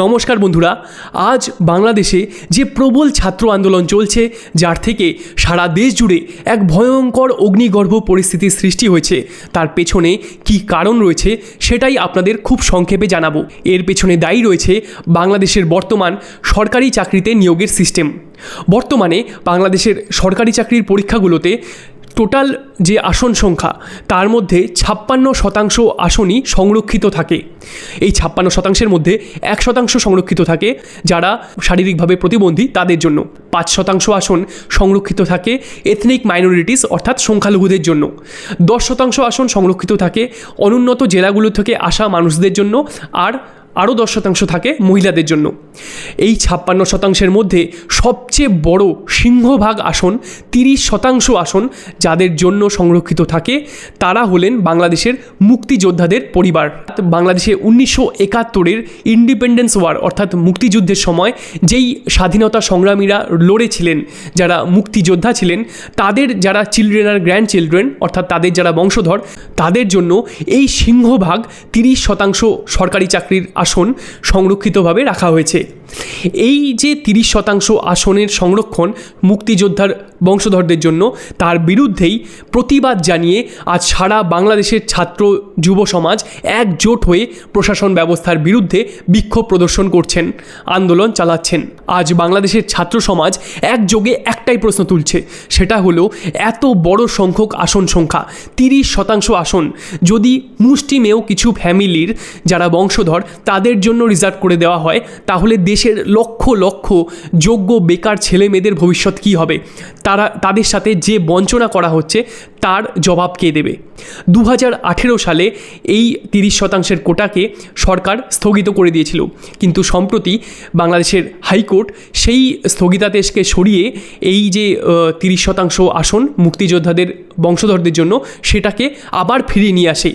নমস্কার বন্ধুরা, আজ বাংলাদেশে যে প্রবল ছাত্র আন্দোলন চলছে, যার থেকে সারা দেশ জুড়ে এক ভয়ঙ্কর অগ্নিগর্ভ পরিস্থিতির সৃষ্টি হয়েছে, তার পেছনে কি কারণ রয়েছে সেটাই আপনাদের খুব সংক্ষেপে জানাব। এর পেছনে দায়ী রয়েছে বাংলাদেশের বর্তমান সরকারি চাকরিতে নিয়োগের সিস্টেম বর্তমানে বাংলাদেশের সরকারি চাকরির পরীক্ষাগুলোতে টোটাল যে আসন সংখ্যা, তার মধ্যে ছাপ্পান্ন শতাংশ আসনই সংরক্ষিত থাকে। এই ছাপ্পান্ন শতাংশের মধ্যে এক শতাংশ সংরক্ষিত থাকে যারা শারীরিকভাবে প্রতিবন্ধী তাদের জন্য। পাঁচ শতাংশ আসন সংরক্ষিত থাকে এথনিক মাইনরিটিস অর্থাৎ সংখ্যালঘুদের জন্য। দশ শতাংশ আসন সংরক্ষিত থাকে অনুন্নত জেলাগুলো থেকে আসা মানুষদের জন্য। আর আরও দশ শতাংশ থাকে মহিলাদের জন্য। এই ছাপ্পান্ন শতাংশের মধ্যে সবচেয়ে বড় সিংহভাগ আসন, তিরিশ শতাংশ আসন যাদের জন্য সংরক্ষিত থাকে, তারা হলেন বাংলাদেশের মুক্তিযোদ্ধাদের পরিবার। বাংলাদেশে উনিশশো একাত্তরের ইন্ডিপেন্ডেন্স ওয়ার অর্থাৎ মুক্তিযুদ্ধের সময় যেই স্বাধীনতা সংগ্রামীরা লড়েছিলেন যারা মুক্তিযোদ্ধা ছিলেন, তাদের যারা চিলড্রেন আর গ্র্যান্ড চিলড্রেন অর্থাৎ তাদের যারা বংশধর, তাদের জন্য এই সিংহভাগ তিরিশ শতাংশ সরকারি চাকরির আসন সংরক্ষিতভাবে রাখা হয়েছে। এই যে তিরিশ শতাংশ আসনের সংরক্ষণ মুক্তিযোদ্ধার বংশধরদের জন্য, তার বিরুদ্ধেই প্রতিবাদ জানিয়ে আজ সারা বাংলাদেশের ছাত্র যুব সমাজ একজোট হয়ে প্রশাসন ব্যবস্থার বিরুদ্ধে বিক্ষোভ প্রদর্শন করছেন, আন্দোলন চালাচ্ছেন। আজ বাংলাদেশের ছাত্র সমাজ একযোগে একটাই প্রশ্ন তুলছে, সেটা হলো, এত বড় সংখ্যক আসন সংখ্যা, তিরিশ শতাংশ আসন, যদি মুষ্টিমেয় কিছু ফ্যামিলির যারা বংশধর তাদের জন্য রিজার্ভ করে দেওয়া হয়। তাহলে দেশের লক্ষ লক্ষ যোগ্য বেকার ছেলে মেয়েদের ভবিষ্যৎ কী হবে? তারা, তাদের সাথে যে বঞ্চনা করা হচ্ছে তার জবাব কে দেবে? দু সালে এই তিরিশ শতাংশের কোটাকে সরকার স্থগিত করে দিয়েছিল। কিন্তু সম্প্রতি বাংলাদেশের হাইকোর্ট সেই স্থগিতাদেশকে সরিয়ে এই যে তিরিশ শতাংশ আসন মুক্তিযোদ্ধাদের বংশধরদের জন্য সেটাকে আবার ফিরিয়ে নিয়ে আসে,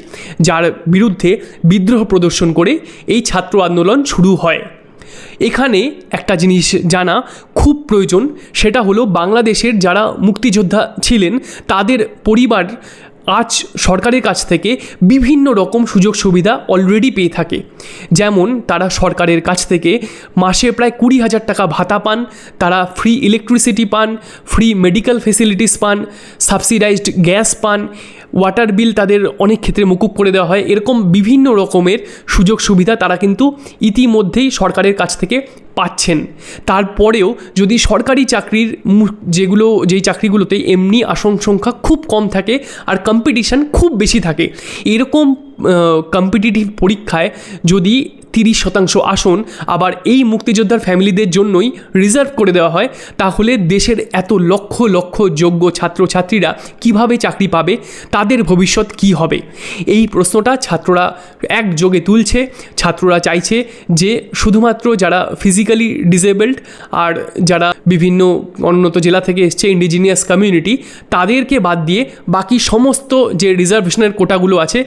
যার বিরুদ্ধে বিদ্রোহ প্রদর্শন করে এই ছাত্র আন্দোলন শুরু হয়। এখানে একটা জিনিস জানা খুব প্রয়োজন, সেটা হলো বাংলাদেশের যারা মুক্তিযোদ্ধা ছিলেন, তাদের পরিবার আজ সরকারের কাছ থেকে বিভিন্ন রকম সুযোগ সুবিধা অলরেডি পেয়ে থাকে। যেমন তারা সরকারের কাছ থেকে মাসে প্রায় কুড়ি হাজার টাকা ভাতা পান, তারা ফ্রি ইলেকট্রিসিটি পান ফ্রি মেডিকেল ফেসিলিটিস পান সাবসিডাইজড গ্যাস পান ওয়াটার বিল তাদের অনেক ক্ষেত্রে মুকুব করে দেওয়া হয়। এরকম বিভিন্ন রকমের সুযোগ সুবিধা তারা কিন্তু ইতিমধ্যেই সরকারের কাছ থেকে পাচ্ছেন। তারপরেও যদি সরকারি চাকরির যেগুলো, যেই চাকরিগুলোতে এমনি আসন সংখ্যা খুব কম থাকে আর কম্পিটিশান খুব বেশি থাকে, এরকম কম্পিটিটিভ পরীক্ষায় যদি তিরিশ শতাংশ আসন, আবার এই মুক্তিযোদ্ধার ফ্যামিলিদের জন্যই রিজার্ভ করে দেওয়া হয়, তাহলে দেশের এত লক্ষ লক্ষ যোগ্য ছাত্রছাত্রীরা কীভাবে চাকরি পাবে, তাদের ভবিষ্যৎ কি হবে? এই প্রশ্নটা ছাত্ররা একযোগে তুলছে। ছাত্ররা চাইছে যে শুধুমাত্র যারা ফিজিক্যালি ডিসেবলড আর যারা বিভিন্ন উন্নত জেলা থেকে এসছে ইন্ডিজিনিয়াস কমিউনিটি তাদেরকে বাদ দিয়ে বাকি সমস্ত যে রিজার্ভেশনের কোটাগুলো আছে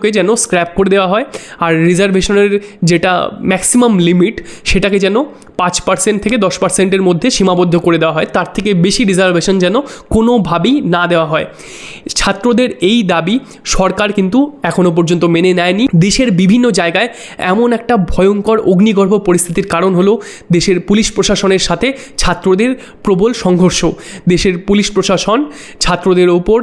সেগুলোকে যেন স্ক্র্যাপ করে দেওয়া হয় আর রিজার্ভেশনের যেটা ম্যাক্সিমাম লিমিট সেটাকে যেন পাঁচ পার্সেন্ট থেকে দশ পার্সেন্টের মধ্যে সীমাবদ্ধ করে দেওয়া হয়। তার থেকে বেশি রিজার্ভেশন যেন কোনোভাবেই না দেওয়া হয়। ছাত্রদের এই দাবি সরকার কিন্তু এখনও পর্যন্ত মেনে নেয়নি। দেশের বিভিন্ন জায়গায় এমন একটা ভয়ঙ্কর অগ্নিগর্ভ পরিস্থিতির কারণ হলো দেশের পুলিশ প্রশাসনের সাথে ছাত্রদের প্রবল সংঘর্ষ। দেশের পুলিশ প্রশাসন ছাত্রদের ওপর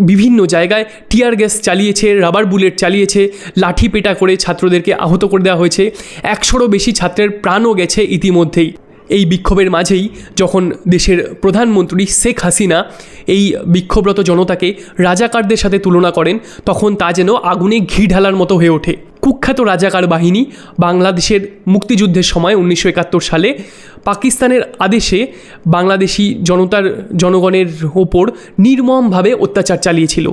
বিভিন্ন জায়গায় টিয়ার গ্যাস চালিয়েছে, রাবার বুলেট চালিয়েছে, লাঠি পেটা করে ছাত্রদেরকে আহত করে দেওয়া হয়েছে। একশোরও বেশি ছাত্রের প্রাণও গেছে ইতিমধ্যেই। এই বিক্ষোভের মাঝেই যখন দেশের প্রধানমন্ত্রী শেখ হাসিনা এই বিক্ষোভরত জনতাকে রাজাকারদের সাথে তুলনা করেন, তখন তা যেন আগুনে ঘি ঢালার মতো হয়ে ওঠে। কুখ্যাত রাজাকার বাহিনী বাংলাদেশের মুক্তিযুদ্ধের সময় উনিশশো একাত্তর সালে পাকিস্তানের আদেশে বাংলাদেশি জনতার, জনগণের ওপর নির্মমভাবে অত্যাচার চালিয়েছিল।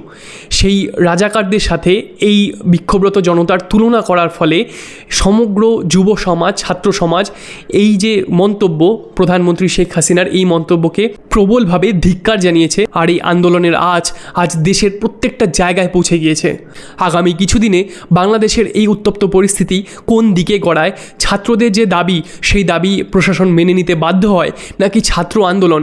সেই রাজাকারদের সাথে এই বিক্ষোভরত জনতার তুলনা করার ফলে সমগ্র যুব সমাজ, ছাত্র সমাজ এই যে মন্তব্য প্রধানমন্ত্রী শেখ হাসিনার এই মন্তব্যকে প্রবলভাবে ধিক্কার জানিয়েছে আর এই আন্দোলনের আজ আজ দেশের প্রত্যেকটা জায়গায় পৌঁছে গিয়েছে। আগামী কিছুদিনে বাংলাদেশের এই উত্তপ্ত পরিস্থিতি কোন দিকে গড়ায়? ছাত্রদের যে দাবি, সেই দাবি প্রশাসন মেনে নিতে বাধ্য হয়, নাকি ছাত্র আন্দোলন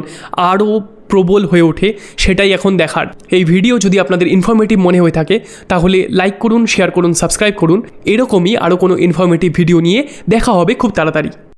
আরও প্রবল হয়ে ওঠে, সেটাই এখন দেখার। এই ভিডিও যদি আপনাদের ইনফরমেটিভ মনে হয়ে থাকে, তাহলে লাইক করুন শেয়ার করুন সাবস্ক্রাইব করুন। এরকমই আরও কোনো ইনফরমেটিভ ভিডিও নিয়ে দেখা হবে খুব তাড়াতাড়ি।